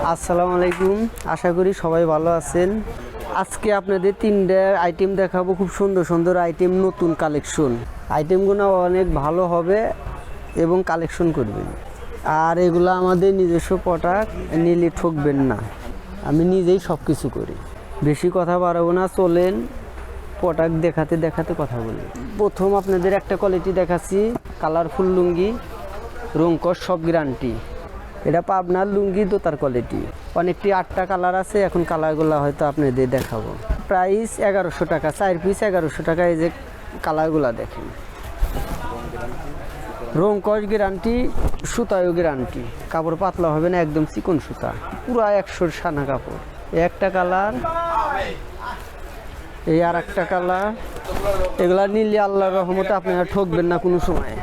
আসসালামু আলাইকুম। আশা করি সবাই ভালো আছেন। আজকে আপনাদের তিনটে আইটেম দেখাবো। খুব সুন্দর সুন্দর আইটেম নতুন কালেকশন আইটেমগুলো অনেক ভালো হবে এবং কালেকশন করবেন। আর এগুলো আমাদের নিজস্ব প্রোডাক্ট নিলে ঠকবেন না। আমি নিজেই সব কিছু করি। বেশি কথা বাড়াবো না, চলেন প্রোডাক্ট দেখাতে দেখাতে কথা বলি। প্রথম আপনাদের একটা কোয়ালিটি দেখাচ্ছি কালারফুল লুঙ্গি রংকর সব গ্যারান্টি এটা পাবনার লুঙ্গি দোতার কোয়ালিটি অনেকটি আটটা কালার আছে, এখন কালারগুলো হয়তো আপনাদের দেখাবো। প্রাইস এগারোশো টাকা, চার পিস এগারোশো টাকা, এই যে কালারগুলো দেখেন। রং কস গ্যারান্টি সুতায়ও গ্যারান্টি কাপড় পাতলা হবে না, একদম চিকন সুতা। পুরা একশোর সানা কাপড়। একটা কালার এই আর একটা কালার এগুলা নিলে আল্লাহর রহমতে আপনারা ঠকবেন না কোনো সময়।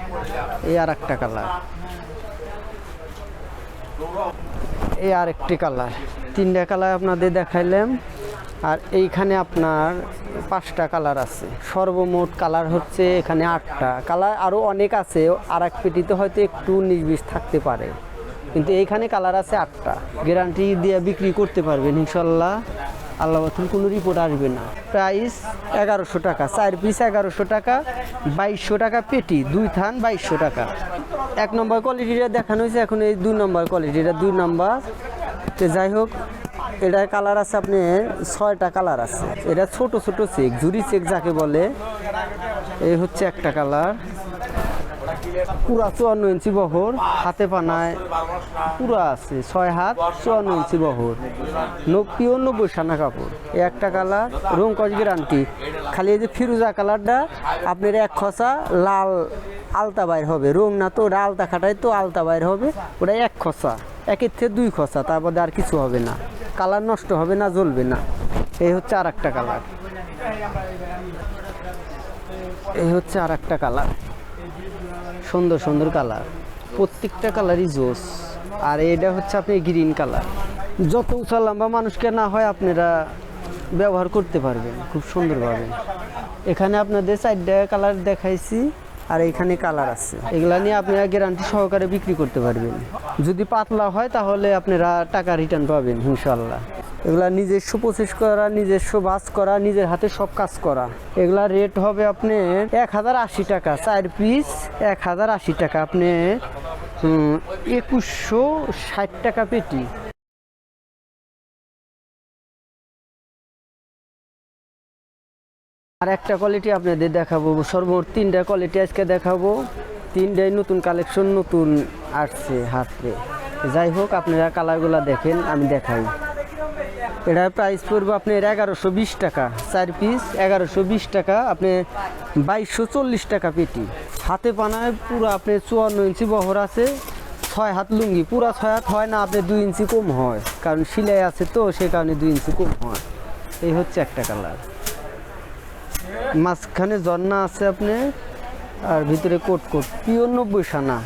এই আর একটা কালার এই আর একটি কালার। তিনটা কালার আপনাদের দেখাইলাম। আর এইখানে আপনার পাঁচটা কালার আছে। সর্বমোট কালার হচ্ছে এখানে আটটা। কালার আরও অনেক আছে। আর এক পেটিতে হয়তো একটু নির্বিষ থাকতে পারে। কিন্তু এইখানে কালার আছে আটটা। গ্যারান্টি দিয়ে বিক্রি করতে পারবেন, ইনশাল্লাহ। আল্লাহ বাতুল কোনো রিপোর্ট আসবে না। প্রাইস এগারোশো টাকা, চার পিস এগারোশো টাকা, বাইশশো টাকা পেটি, দুই থান বাইশশো টাকা। এক নম্বর কোয়ালিটিটা দেখানো হয়েছে, এখন এই দুই নম্বর কোয়ালিটিটা দুই নম্বর তো যাই হোক, এটার কালার আছে আপনি ছয়টা কালার আছে। এটা ছোট ছোট চেক জুরি চেক যাকে বলে, এই হচ্ছে একটা কালার পুরা চুয়ান্ন ইঞ্চি বহর, হাতে পানায় পুরা আছে, ছয় হাত, চুয়ান্ন ইঞ্চি বহর। নব্বই নব্বই সানা কাপড়। একটা কালার, রং কস গ্যারান্টি খালি এই যে ফিরুজা কালারটা, আপনার এক খসা লাল আলতা বাইর হবে। রং না তো, ওটা আলতা খাটায় তো আলতা বাইর হবে। ওটা এক খসা, একের থেকে দুই খসা তারপরে আর কিছু হবে না। কালার নষ্ট হবে না, জ্বলবে না। এই হচ্ছে আর একটা কালার। এই হচ্ছে আর একটা কালার। সুন্দর সুন্দর কালার। প্রত্যেকটা কালারই জোস। আর এটা হচ্ছে আপনি গ্রিন কালার। যত উঁচা লম্বা মানুষকে না হয় আপনারা ব্যবহার করতে পারবেন, খুব সুন্দরভাবে। এখানে আপনাদের চারটা কালার দেখাইছি, আর এখানে কালার আছে। এগুলা নিয়ে আপনারা গ্যারান্টি সহকারে বিক্রি করতে পারবেন। যদি পাতলা হয় তাহলে আপনারা টাকা রিটার্ন পাবেন ইনশাল্লাহ এগুলা নিজস্ব প্রসেস করা, নিজস্ব বাস করা, নিজের হাতে সব কাজ করা। এগুলা রেট হবে আপনি এক হাজার আশি টাকা, চার পিস এক হাজার আশি টাকা। আপনি একুশশো ষাট টাকা পেটি। আর একটা কোয়ালিটি আপনাদের দেখাবো, সর্বমোট তিনটা কোয়ালিটি আজকে দেখাবো। তিনটাই নতুন কালেকশন নতুন আসছে হাতে। যাই হোক, আপনারা কালারগুলো দেখেন, আমি দেখাই। এটার প্রাইস পড়বে আপনার এগারোশো বিশ টাকা। চার পিস এগারোশো বিশ টাকা, আপনি বাইশশো চল্লিশ টাকা পেটি। হাতে পানায় পুরো আপনি চুয়ান্ন ইঞ্চি বহর আছে, ছয় হাত লুঙ্গি। পুরা ছয় হাত হয় না, আপনি দুই ইঞ্চি কম হয়। কারণ সিলাই আছে তো, সে কারণে দুই ইঞ্চি কম হয়। এই হচ্ছে একটা কালার মাঝখানে ঝর্ণা আছে আপনি আর ভিতরে কোট কোট। পিওর নব্বই সানা।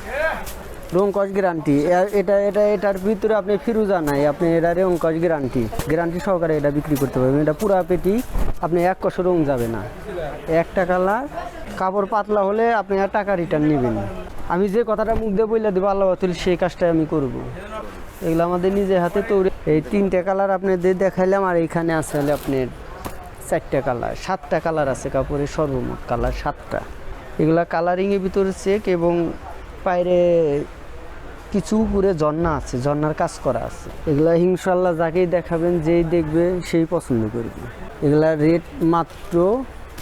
রং কস গ্যারান্টি এটা এটা, এটার ভিতরে আপনি ফিরুজা নাই, আপনি এটা রং কস গ্যারান্টি গ্যারান্টি সহকারে এটা বিক্রি করতে পারবেন। এটা পুরা পেটি আপনি এক কষ রং যাবে না। একটা কালার কাপড় পাতলা হলে আপনি আর টাকা রিটার্ন নেবেন আমি যে কথাটা মুখ দিয়ে বললে দেবো, আল্লাহ বাতুল সেই কাজটাই আমি করব। এগুলো আমাদের নিজের হাতে তৈরি। এই তিনটে কালার আপনাদের দেখাইলাম, আর এইখানে আছে হলে আপনার চারটে কালার, সাতটা কালার আছে কাপড়ের সর্বমোট কালার সাতটা। এগুলা কালারিংয়ের ভিতরে চেক এবং বাইরে কিছু উপরে ঝর্ণা আছে, ঝর্ণার কাজ করা আছে। এগুলা ইনশাল্লাহ যাকেই দেখাবেন যেই দেখবে সেই পছন্দ করবে। এগুলা রেট মাত্র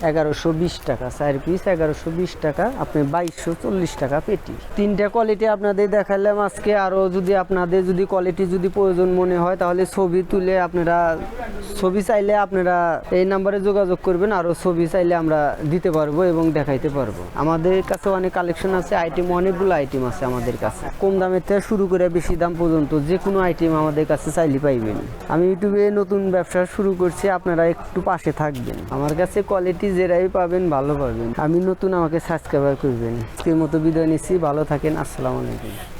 এগারোশো বিশ টাকা, চার পিস এগারোশো বিশ টাকা, আপনি বাইশশো চল্লিশ টাকা পেটি। তিনটা কোয়ালিটি আপনাদের দেখালাম আজকে আরও যদি আপনাদের যদি কোয়ালিটি যদি প্রয়োজন মনে হয়, তাহলে ছবি তুলে আপনারা, ছবি চাইলে আপনারা এই নাম্বারে যোগাযোগ করবেন আরও ছবি চাইলে আমরা দিতে পারব এবং দেখাইতে পারব। আমাদের কাছে অনেক কালেকশন আছে আইটেম অনেকগুলো আইটেম আছে আমাদের কাছে। কম দামের থেকে শুরু করে বেশি দাম পর্যন্ত যে কোনো আইটেম আমাদের কাছে চাইলে পাইবেন। আমি ইউটিউবে নতুন ব্যবসা শুরু করছি, আপনারা একটু পাশে থাকবেন। আমার কাছে কোয়ালিটি যেরাই পাবেন, ভালো পাবেন। আমি নতুন, আমাকে সাবস্ক্রাইবার করবেন। আজকের মতো বিদায় নিচ্ছি, ভালো থাকেন, আসসালামু আলাইকুম।